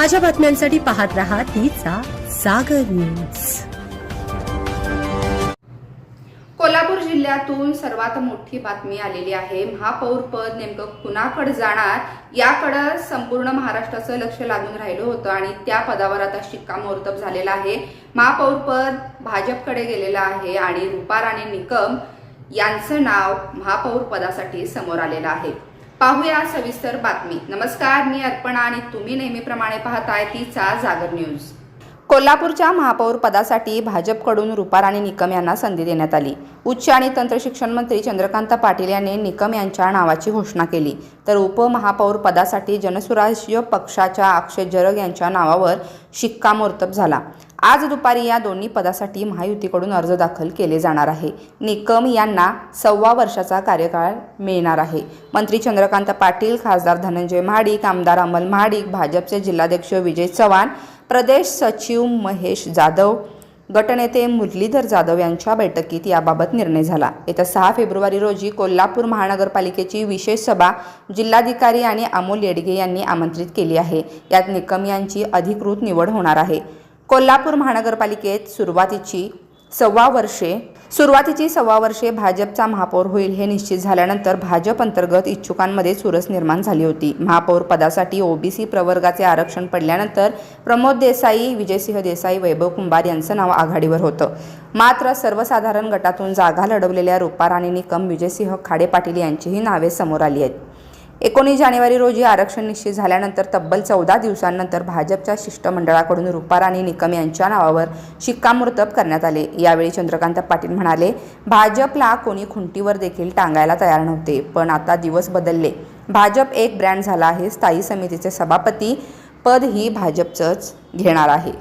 ताज्या बातम्यांसाठी पाहत रहा तिचा सागर न्यूज. कोल्हापूर जिल्ह्यातून सर्वात मोठी बातमी आलेली आहे. महापौर पद नेमकं कुणाकडे जाणार याकडं संपूर्ण महाराष्ट्राचं लक्ष लागून राहिलं होतं आणि त्या पदावर आता शिक्कामोर्तब झालेला आहे. महापौर पद भाजपकडे गेलेलं आहे आणि रुपाराणी निकम यांचं नाव महापौर पदासाठी समोर आलेलं आहे. पाहूया सविस्तर बातमी. नमस्कार मी अर्पणा आणि तुम्ही नेहमीप्रमाणे पाहताय तीचा जागर न्यूज. कोल्हापूरच्या महापौर पदासाठी भाजपकडून रुपाराणी निकम यांना संधी देण्यात आली. उच्च आणि तंत्रशिक्षण मंत्री चंद्रकांत पाटील यांनी निकम यांच्या नावाची घोषणा केली. तर उपमहापौर पदासाठी जनसुराज्य पक्षाच्या अक्षय जरग यांच्या नावावर शिक्कामोर्तब झाला. आज दुपारी या दोन्ही पदासाठी महायुतीकडून अर्ज दाखल केले जाणार आहे. निकम यांना सव्वा वर्षाचा कार्यकाळ मिळणार आहे. मंत्री चंद्रकांत पाटील खासदार धनंजय महाडिक आमदार अमल महाडिक भाजपचे जिल्हाध्यक्ष विजय चव्हाण प्रदेश सचिव महेश जाधव गटनेते मुरलीधर जाधव यांच्या बैठकीत याबाबत निर्णय झाला. येत्या सहा फेब्रुवारी रोजी कोल्हापूर महानगरपालिकेची विशेष सभा जिल्हाधिकारी आणि अमोल येडगे यांनी आमंत्रित केली आहे. यात निकम यांची अधिकृत निवड होणार आहे. कोल्हापूर महानगरपालिकेत सुरुवातीची सव्वा वर्षे सुरुवातीची सव्वा वर्षे भाजपचा महापौर होईल हे निश्चित झाल्यानंतर भाजप अंतर्गत इच्छुकांमध्ये चुरस निर्माण झाली होती. महापौर पदासाठी ओबीसी प्रवर्गाचे आरक्षण पडल्यानंतर प्रमोद देसाई विजयसिंह देसाई वैभव कुंभार यांचं नाव आघाडीवर होतं. मात्र सर्वसाधारण गटातून जागा लढवलेल्या रुपाराणी निकम विजयसिंह खाडे पाटील यांचीही नावे समोर आली आहेत. एकोणीस जानेवारी रोजी आरक्षण निश्चित झाल्यानंतर तब्बल चौदा दिवसांनंतर भाजपच्या शिष्टमंडळाकडून रुपाराणी निकम यांच्या नावावर शिक्कामोर्तब करण्यात आले. यावेळी चंद्रकांत पाटील म्हणाले भाजपला कोणी खुंटीवर देखील टांगायला तयार नव्हते पण आता दिवस बदलले. भाजप एक ब्रँड झाला आहे स्थायी समितीचे सभापती पद ही भाजपचंच घेणार आहे.